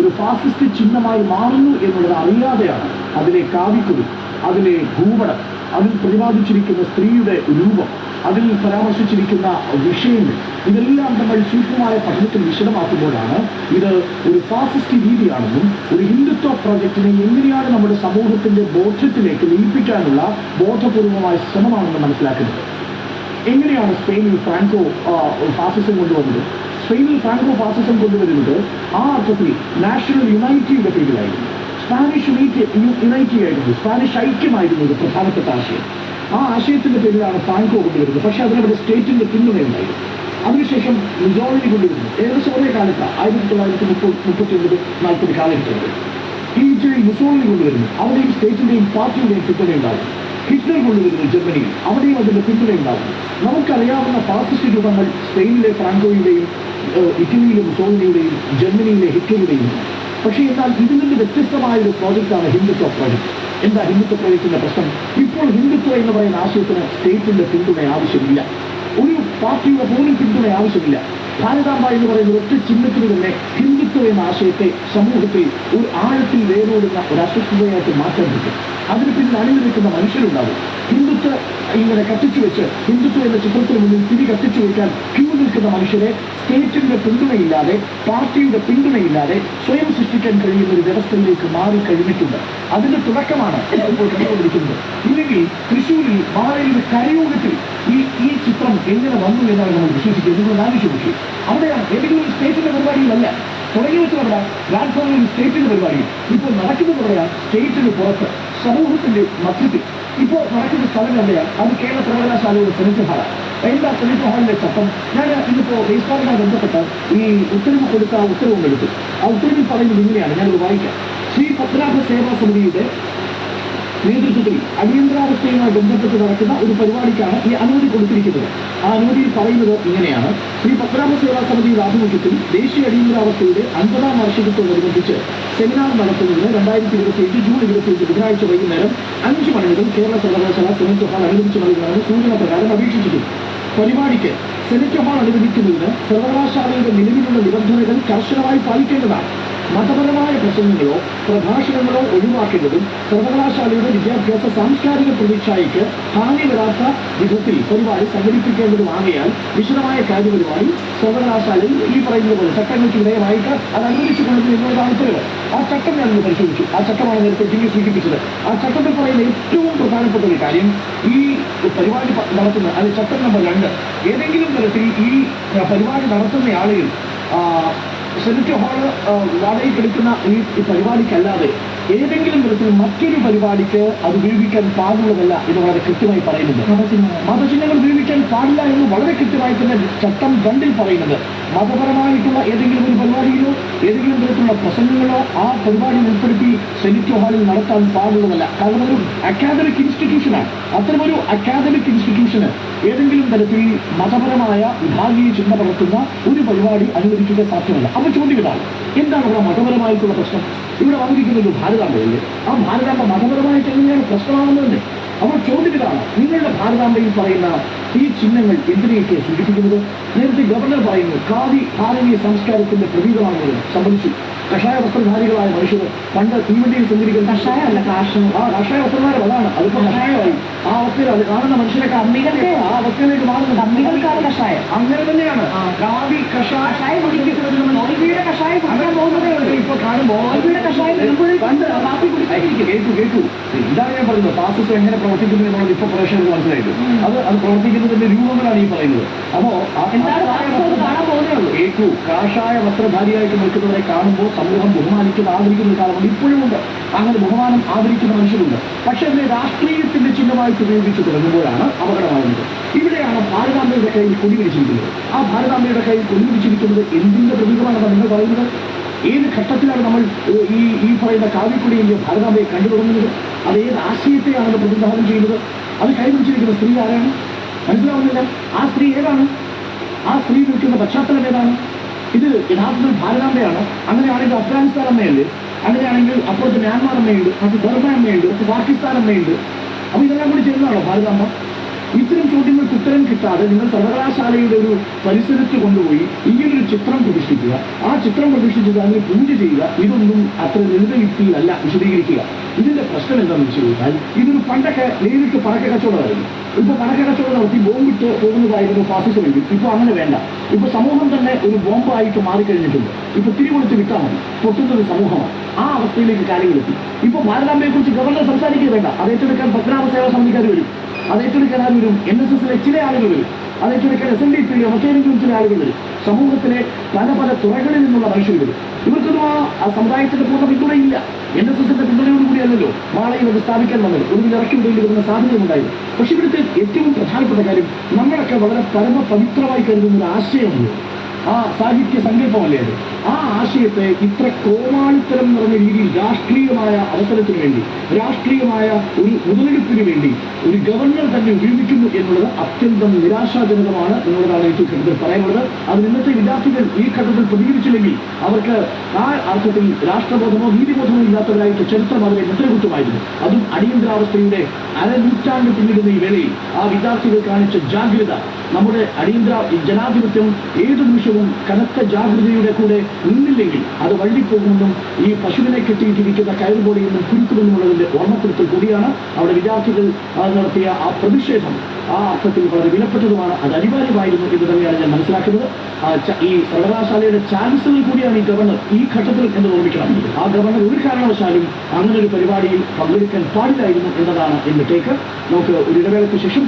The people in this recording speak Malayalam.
ഒരു ഫാസിസ്റ്റ് ചിഹ്നമായി മാറുന്നു എന്നുള്ളത് അറിയാതെയാണ് അതിലെ കാവിക്കുറി അതിലെ ഭൂപടം അതിൽ പ്രതിപാദിച്ചിരിക്കുന്ന സ്ത്രീയുടെ രൂപം അതിൽ പരാമർശിച്ചിരിക്കുന്ന വിഷയങ്ങൾ ഇതെല്ലാം നമ്മൾ സൂക്ഷ്മമായ പഠനത്തിൽ വിശദമാക്കുമ്പോഴാണ് ഇത് ഒരു ഫാസിസ്റ്റ് രീതിയാണെന്നും ഒരു ഹിന്ദുത്വ പ്രോജക്റ്റിനെ എങ്ങനെയാണ് നമ്മുടെ സമൂഹത്തിന്റെ ബോധ്യത്തിലേക്ക് ലയിപ്പിക്കാനുള്ള ബോധപൂർവമായ ശ്രമമാണെന്ന് മനസ്സിലാക്കുന്നത്. എങ്ങനെയാണ് സ്പെയിനിൽ ഫ്രാങ്കോ ഫാസിസം കൊണ്ടുവന്നത്? സ്പെയിനിൽ ഫ്രാങ്കോ ഫാസിസം കൊണ്ടുവരുന്നത് ആ അർത്ഥത്തിൽ നാഷണൽ യുണൈറ്റിയുടെ പേരിലായിരുന്നു സ്പാനിഷ് യുണൈറ്റി ആയിരുന്നു സ്പാനിഷ് ഐക്യമായിരുന്നു ഒരു പ്രധാനപ്പെട്ട ആശയം. ആ ആശയത്തിന്റെ പേരിലാണ് ഫ്രാങ്കോ കൊണ്ടുവരുന്നത്. പക്ഷെ അതിനവിടെ സ്റ്റേറ്റിന്റെ പിന്തുണയുണ്ടായിരുന്നു. അതിനുശേഷം മിസോളിനി കൊണ്ടുവരുന്നു. ഏകദേശം ഒരേ കാലത്ത്. ആയിരത്തി തൊള്ളായിരത്തി മുപ്പത് മുപ്പത്തി ഒൻപത് നാൽപ്പത് കാലഘട്ടത്തിൽ ഈജിപ്തിൽ മുസോളിനി കൊണ്ടുവരുന്നു. അവിടെയും സ്റ്റേറ്റിന്റെയും പാർട്ടിയുടെയും പിന്തുണയുണ്ടാകും. ഹിറ്റ്ലർ കൊണ്ടുവരുന്നു ജർമ്മനിയിൽ. അവിടെയും അതിന്റെ പിന്തുണയുണ്ടാകും. നമുക്കറിയാവുന്ന ഫാസിസ്റ്റ് രൂപങ്ങൾ സ്പെയിനിലെ ഫ്രാങ്കോയുടെയും ഇറ്റലിയിലെ സോണിയുടെയും ജർമ്മനിയിലെ ഹിറ്റ്ലറുടെയും. പക്ഷേ എന്നാൽ ഇതിൽ നിന്ന് വ്യത്യസ്തമായ ഒരു പ്രോജക്റ്റാണ് ഹിന്ദുത്വ പ്രോജക്റ്റ് എന്താ ഹിന്ദുത്വ പ്രോജക്റ്റിന്റെ പ്രശ്നം? ഇപ്പോൾ ഹിന്ദുത്വ എന്ന് പറയുന്ന ആശയത്തിന് സ്റ്റേറ്റിന്റെ പിന്തുണ ആവശ്യമില്ല. ഒരു പാർട്ടിയുടെ പോലും പിന്തുണ ആവശ്യമില്ല. ഭാരതാംബ എന്ന് പറയുന്ന ഒറ്റ ചിഹ്നത്തിന് തന്നെ ഹിന്ദുത്വ ആശയത്തെ സമൂഹത്തിൽ ഒരു ആഴത്തിൽ വേരോടുന്ന ഒരു അസ്വസ്ഥതയായിട്ട് മാറ്റാൻ പറ്റും. അതിന് പിന്നിൽ അണിഞ്ഞു നിൽക്കുന്ന മനുഷ്യരുണ്ടാവും. ഹിന്ദുത്വ ഇങ്ങനെ കത്തിച്ചു വെച്ച് ഹിന്ദുത്വ എന്ന ചിത്രത്തിന് മുന്നിൽ തിരി കത്തിച്ചു വെക്കാൻ ക്യൂ നിൽക്കുന്ന മനുഷ്യരെ സ്റ്റേറ്റിന്റെ പിന്തുണയില്ലാതെ പാർട്ടിയുടെ പിന്തുണയില്ലാതെ സ്വയം സൃഷ്ടിക്കാൻ കഴിയുന്ന ഒരു വ്യവസ്ഥയിലേക്ക് മാറി കഴിഞ്ഞിട്ടുണ്ട്. അതിന്റെ തുടക്കമാണ് ഇപ്പോൾ കണ്ടുകൊണ്ടിരിക്കുന്നത്. ഇല്ലെങ്കിൽ തൃശ്ശൂരിൽ മാറയിൽ കരയോഗത്തിൽ ഈ ഈ ചിത്രം എങ്ങനെ വന്നു എന്നാണ് നമ്മൾ വിശ്വസിക്കുന്നത്. നിങ്ങൾ ആലോചിച്ച് അവിടെയാണ് ഏതെങ്കിലും സ്റ്റേറ്റിന്റെ പരിപാടിയിലല്ല തുടങ്ങി വെച്ചത് അവിടെ പ്ലാറ്റ്ഫോമിൽ സ്റ്റേറ്റിന്റെ പരിപാടി. ഇപ്പോൾ നടക്കുന്നത് എവിടെയാണ് സ്റ്റേറ്റിന് പുറത്ത്. സമൂഹത്തിന്റെ മധ്യത്തിൽ. ഇപ്പോൾ നടക്കുന്ന സ്ഥലം എവിടെയാണ് അത് കേരള സർവകലാശാലയുടെ സെനറ്റ് ഹാളാണ് എന്താ സെനറ്റ് ഹാളിന്റെ ചട്ടം. ഞാൻ ഇന്നിപ്പോ രജിസ്ട്രാറുമായി ബന്ധപ്പെട്ട് ഈ ഉത്തരവ് കൊടുത്ത ഉത്തരവും എടുത്തു ആ ഉത്തരവിൽ പറയുന്നത് ഇങ്ങനെയാണ്. ഞാനത് വായിക്കാം. ശ്രീ പത്മനാഭ സേവാ സമിതിയുടെ നേതൃത്വത്തിൽ അടിയന്തരാവസ്ഥയുമായി ബന്ധപ്പെട്ട് നടക്കുന്ന ഒരു പരിപാടിക്കാണ് ഈ അനുമതി കൊടുത്തിരിക്കുന്നത്. ആ അനുമതിയിൽ പറയുന്നത് ഇങ്ങനെയാണ്. ശ്രീ പത്മനാഭ സേവാ സമിതിയുടെ ആഭിമുഖ്യത്തിൽ ദേശീയ അടിയന്തരാവസ്ഥയുടെ അൻപതാം വാർഷികത്തോടനുബന്ധിച്ച് സെമിനാർ നടത്തുന്നതിന് രണ്ടായിരത്തി ഇരുപത്തി എട്ട് ജൂൺ ഇരുപത്തി എട്ട് ബുധനാഴ്ച വൈകുന്നേരം അഞ്ച് മണി മുതൽ കേരള സർവകലാശാല സെനറ്റ് ഹാൾ അനുവദിച്ചു നൽകുന്നതിന് സൂചന പ്രകാരം അപേക്ഷിച്ചിട്ടുണ്ട് പരിപാടിക്ക് സെനറ്റ് ഹാൾ അനുവദിക്കുന്നതിന് സർവകലാശാലയുടെ നിലവിലുള്ള നിബന്ധനകൾ കർശനമായി പാലിക്കേണ്ടതാണ്. മതപരമായ പ്രസംഗങ്ങളോ പ്രഭാഷണങ്ങളോ ഒഴിവാക്കേണ്ടതും സർവകലാശാലയുടെ വിദ്യാഭ്യാസ സാംസ്കാരിക പ്രതിച്ഛായയ്ക്ക് ഹാനി വരാത്ത വിധത്തിൽ പരിപാടി സംഘടിപ്പിക്കേണ്ടതുമാകയാൽ വിശദമായ കാര്യപരിപാടി സർവകലാശാലയിൽ ഈ പറയുന്നത് പോലെ ചട്ടങ്ങൾക്ക് വിധേയമായിട്ട് അത് അനുവദിച്ചുകൊണ്ടത് എന്നുള്ളതാണ് ഉത്തരവ്. ആ ചട്ടം ഞാൻ പരിശോധിച്ചു. ആ ചട്ടമാണ് നേരത്തെ ജില്ലി സൂചിപ്പിച്ചത്. ആ ചട്ടത്തിൽ പറയുന്ന ഏറ്റവും പ്രധാനപ്പെട്ട ഒരു കാര്യം ഈ പരിപാടി നടത്തുന്ന അത് ചട്ടം നമ്പർ രണ്ട് ഏതെങ്കിലും തരത്തിൽ ഈ പരിപാടി നടത്തുന്ന ആളുകൾ ആ, ഹോൾ വാടകയ്ക്കെടുക്കുന്ന ഈ പരിപാടിക്കല്ലാതെ ഏതെങ്കിലും തരത്തിൽ മറ്റൊരു പരിപാടിക്ക് അത് ഉപയോഗിക്കാൻ പാടുള്ളതല്ല എന്ന് വളരെ കൃത്യമായി പറയുന്നുണ്ട് മതചിഹ്നങ്ങൾ. ഉപയോഗിക്കാൻ പാടില്ല എന്ന് വളരെ കൃത്യമായി തന്നെ ചട്ടം രണ്ടിൽ പറയുന്നത്. മതപരമായിട്ടുള്ള ഏതെങ്കിലും ഒരു പരിപാടിയിലോ ഏതെങ്കിലും തരത്തിലുള്ള പ്രസംഗങ്ങളോ ആ പരിപാടി ഉൾപ്പെടുത്തി സെനിറ്റ് ഹാളിൽ നടത്താൻ പാടുള്ളതല്ല. കാരണം ഒരു അക്കാദമിക് ഇൻസ്റ്റിറ്റ്യൂഷനാണ് അത്തരമൊരു അക്കാദമിക് ഇൻസ്റ്റിറ്റ്യൂഷന് ഏതെങ്കിലും തരത്തിൽ മതപരമായ വിഭാഗീയ ചിന്ത പകർത്തുന്ന ഒരു പരിപാടി അനുവദിക്കുക സാധ്യമല്ല. അപ്പൊ ചോദ്യം ഇതാണ്. എന്താണ് ഇവിടെ മതപരമായിട്ടുള്ള പ്രശ്നം? ഇവിടെ വന്നിരിക്കുന്നത് ഭാരതാംബയല്ലേ ആ ഭാരതാംബ മതപരമായിട്ട് എങ്ങനെയാണ് പ്രശ്നമാകുന്നതെന്ന് അപ്പോൾ ചോദ്യം ഇതാണ് നിങ്ങളുടെ ഭാരതാംബയിൽ പറയുന്ന ഈ ചിഹ്നങ്ങൾ എന്തിനെയൊക്കെ സൂചിപ്പിക്കുന്നത്? നേരത്തെ ഗവർണർ പറയുന്നു ഖാദി ഭാരതീയ സംസ്കാരത്തിന്റെ പ്രതീകമാണെന്നത് സംബന്ധിച്ചു. കഷായ വസ്ത്രധാരികളായ മനുഷ്യർ പണ്ട് തീവണ്ടിയിൽ സഞ്ചരിക്കുന്ന കഷായ അല്ല കാർഷണം ആ കഷായ വസ്ത്രധാരം അതാണ്. അതിപ്പോ കഷായമായി. ആ അവസ്ഥയിൽ അത് കാണുന്ന മനുഷ്യരൊക്കെ അമ്മികൾക്ക് ആ അവസ്ഥയിലേക്ക് മാറുന്നു. അമ്മികൾക്കാണ് കഷായം. അങ്ങനെ തന്നെയാണ്. കാവി ഖാദി കഷായ കുടിക്കുന്നത് കഷായം കുടിക്കാൻ പോകുന്നതേ ഉള്ളൂ ഇപ്പൊ കാണുമ്പോൾ കഷായം പണ്ട് കേട്ടു കേട്ടു. എന്താണ് ഞാൻ പറയുന്നത് പാസസ് എങ്ങനെ പ്രവർത്തിക്കുന്നു എന്നുള്ളത് ഇപ്പൊ എന്ന് മനസ്സിലായിട്ടു അത് അത് പ്രവർത്തിക്കുന്നതിന്റെ രൂപങ്ങളാണ് ഈ പറയുന്നത്. അപ്പോ ആ എന്താണ് ഫാസിസം എന്ന് കാണാൻ പോകുന്നേ ഉള്ളൂ. കേട്ടു കാഷായ വസ്ത്രധാരിയായിട്ട് നിൽക്കുന്നവരെ കാണുമ്പോൾ സമൂഹം ബഹുമാനിക്കുന്ന ആദരിക്കുന്ന കാലമുണ്ട് ഇപ്പോഴും ഉണ്ട്. അങ്ങനെ ബഹുമാനം ആദരിക്കുന്ന മനുഷ്യരുണ്ട്. പക്ഷെ അതിനെ രാഷ്ട്രീയത്തിന്റെ ചിഹ്നമായിട്ട് ഉപയോഗിച്ച് തുടങ്ങുമ്പോഴാണ് അപകടമാകുന്നത്. ഇവിടെയാണ് ഭാരതാംബയുടെ കയ്യിൽ കൊടിപിടിച്ചിരിക്കുന്നത് ആ ഭാരതാംബയുടെ കയ്യിൽ കൊടിപിടിച്ചിരിക്കുന്നത് എന്തിന്റെ പ്രതീകമാണെന്ന് നിങ്ങൾ പറയുന്നത്? ഏത് ഘട്ടത്തിലാണ് നമ്മൾ ഈ ഈ പറയുന്ന കാവ്യക്കുടിയിലെ ഭാരതാംബയെ കണ്ടു തുടങ്ങുന്നത്? അത് ഏത് ആശയത്തെയാണ് അത് പ്രതിനിധാനം ചെയ്യുന്നത്? അത് കൈപിടിച്ചിരിക്കുന്ന സ്ത്രീ ആരാണ്? മനസ്സിലാവുന്നില്ല. ആ സ്ത്രീ ഏതാണ്? ആ സ്ത്രീ നിൽക്കുന്ന പശ്ചാത്തലം ഏതാണ്? ഇത് യഥാർത്ഥത്തിൽ ഭാരതാംബയാണ് അങ്ങനെയാണെങ്കിൽ അഫ്ഗാനിസ്ഥാൻ അമ്മയുണ്ട്. അങ്ങനെയാണെങ്കിൽ അപ്പുറത്ത് മ്യാൻമാർ അമ്മയുണ്ട്. അത് ബർമ അമ്മയുണ്ട്. പാകിസ്ഥാൻ അമ്മയുണ്ട്. അപ്പോൾ ഇതെല്ലാം കൂടി ചെയ്യുന്നതാണോ ഭാരതാംബ ഇത്തരം ചോദ്യങ്ങൾക്ക് ഉത്തരം കിട്ടാതെ നിങ്ങൾ സർവകലാശാലയുടെ ഒരു പരിസരത്ത് കൊണ്ടുപോയി ഇങ്ങനൊരു ചിത്രം പ്രതിഷ്ഠിക്കുക. ആ ചിത്രം പ്രതിഷ്ഠിച്ചത് അതിന് പൂജ ചെയ്യുക. ഇതൊന്നും അത്ര ലളിതയുക്തിയിലല്ല വിശദീകരിക്കുക. ഇതിന്റെ പ്രശ്നം എന്താണെന്ന് വെച്ച് കഴിഞ്ഞാൽ ഇതൊരു പണ്ടൊക്കെ നേരിട്ട് പണക്ക കച്ചവടമായിരുന്നു. ഇപ്പൊ പണക്ക കച്ചവടം നടത്തി ബോംബിട്ട് പോകുന്നതായിരുന്നു ഫാസിസമെങ്കിൽ ഇപ്പൊ അങ്ങനെ വേണ്ട. ഇപ്പൊ സമൂഹം തന്നെ ഒരു ബോംബായിട്ട് മാറിക്കഴിഞ്ഞിട്ടുണ്ട്. ഇപ്പൊ തിരികൊടുത്ത് വിട്ടാൽ മതി. പൊട്ടുന്നൊരു സമൂഹമാണ്. ആ അവസ്ഥയിലേക്ക് കാര്യങ്ങളെത്തി ഇപ്പൊ ഭാരതാംബയെ കുറിച്ച് ഗവർണർ സംസാരിക്കുക വേണ്ട. അത് ഏറ്റെടുക്കാൻ പത്മനാഭ സേവാ സമിതിക്കാർ വരും. അത് ഏറ്റെടുക്കാൻ വരും എൻ എസ് എസിലെ ചില ആളുകൾ അത് ഏറ്റെടുക്കാൻ എസ് എൻ ഡി പിയിലെ മറ്റേതെങ്കിലും ചില ആളുകൾ വരും സമൂഹത്തിലെ പല പല തുറകളിൽ നിന്നുള്ള മനുഷ്യർ വരും ഇവർക്കൊന്നും ആ ആ സമുദായത്തിന്റെ പൂർണ പിന്തുണയില്ല. എൻ എസ് എസിന്റെ പിന്തുണയോടുകൂടിയല്ലോ മാളയിൽ അത് സ്ഥാപിക്കാൻ വന്നത്. ഒടുവിൽ ഇറക്കി വിടേണ്ടി വരുന്ന സാധ്യതയുണ്ടായിരുന്നു പക്ഷെ ഇവിടുത്തെ ഏറ്റവും പ്രധാനപ്പെട്ട കാര്യം നമ്മളൊക്കെ വളരെ പരമ പവിത്രമായി കരുതുന്ന ഒരു ആശയമുണ്ട് ആ സാഹിത്യ സങ്കല്പമല്ലേ അത്? ആ ആശയത്തെ ഇത്ര കോമാളിത്തരം നിറഞ്ഞ രീതിയിൽ രാഷ്ട്രീയമായ അവസരത്തിന് വേണ്ടി രാഷ്ട്രീയമായ ഒരു മുതലെടുപ്പിന് വേണ്ടി ഒരു ഗവർണർ തന്നെ ഉപയോഗിക്കുന്നു എന്നുള്ളത് അത്യന്തം നിരാശാജനകമാണ് എന്നുള്ളതാണ് എനിക്ക് ഘട്ടത്തിൽ പറയാനുള്ളത്. അത് ഇന്നത്തെ വിദ്യാർത്ഥികൾ ഈ ഘട്ടത്തിൽ പ്രതികരിച്ചില്ലെങ്കിൽ അവർക്ക് ആ അർത്ഥത്തിൽ രാഷ്ട്രബോധമോ നീതിബോധമോ ഇല്ലാത്തവരായിട്ട് ചരിത്രം അവരെ മുദ്രകുത്തുമായിരുന്നു. അതും അടിയന്തരാവസ്ഥയുടെ അരനൂറ്റാണ്ട് പിന്നിടുന്ന ഈ വേളയിൽ ആ വിദ്യാർത്ഥികൾ കാണിച്ച ജാഗ്രത നമ്മുടെ അടിയന്തര ജനാധിപത്യം ഏത് ഏതു നിമിഷവും കനത്ത ജാഗ്രതയുടെ കൂടെ നിന്നില്ലെങ്കിൽ അത് വള്ളിപ്പോകുമെന്നും ഈ പശുവിനെ കെട്ടിയിട്ടിരിക്കുന്ന കയറുപോലെ നിന്നും കുരുക്കുമെന്നുള്ളതിന്റെ ഓർമ്മപ്പെടുത്തൽ കൂടിയാണ് അവിടെ വിദ്യാർത്ഥികൾ നടത്തിയ ആ പ്രതിഷേധം. ആ അർത്ഥത്തിൽ വളരെ വിലപ്പെട്ടതുമാണ്. അത് അനിവാര്യമായിരുന്നു എന്ന് തന്നെയാണ് ഞാൻ മനസ്സിലാക്കുന്നത്. ഈ സർവകലാശാലയുടെ ചാൻസലർ കൂടിയാണ് ഈ ഗവർണർ ഈ ഘട്ടത്തിൽ എന്ന് ഓർമ്മിക്കണം. ആ ഗവർണർ ഒരു കാരണവശാലും അങ്ങനെ ഒരു പരിപാടിയിൽ പങ്കെടുക്കാൻ പാടില്ലായിരുന്നു എന്നതാണ് എന്റെ ടേക്ക്. നമുക്ക് ഒരു ഇടവേളയ്ക്ക് ശേഷം